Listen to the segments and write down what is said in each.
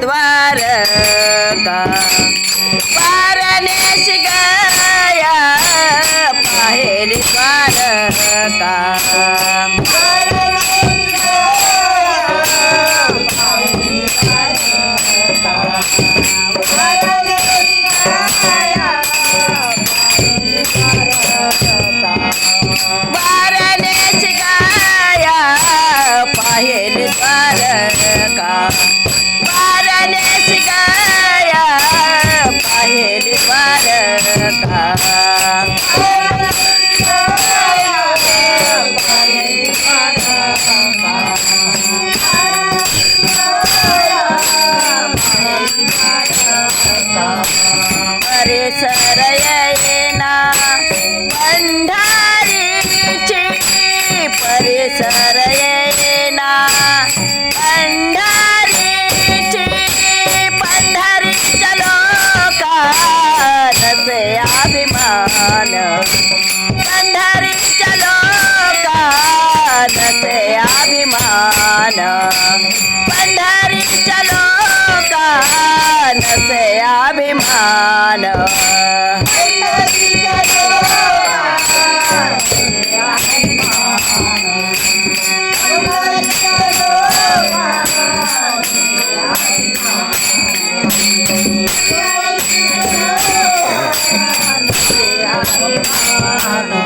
द्वारका. पारनेश गया पाहेरी द्वारका. पारनेश गया पाहेरी द्वारका. परिसर येना पंढारीची परिसर येना पंढारीची पंढारीच्या लोकांचे अभिमान. पंढारीच्या लोकांचे अभिमान. पंढारीच्या लोकांचे अभिमान पाया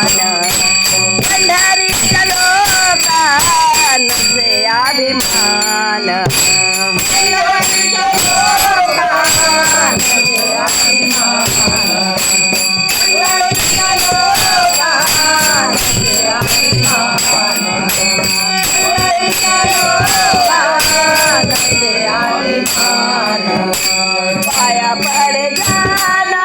पंढरीच्या लोकांचे अभिमान पाया पड जाना.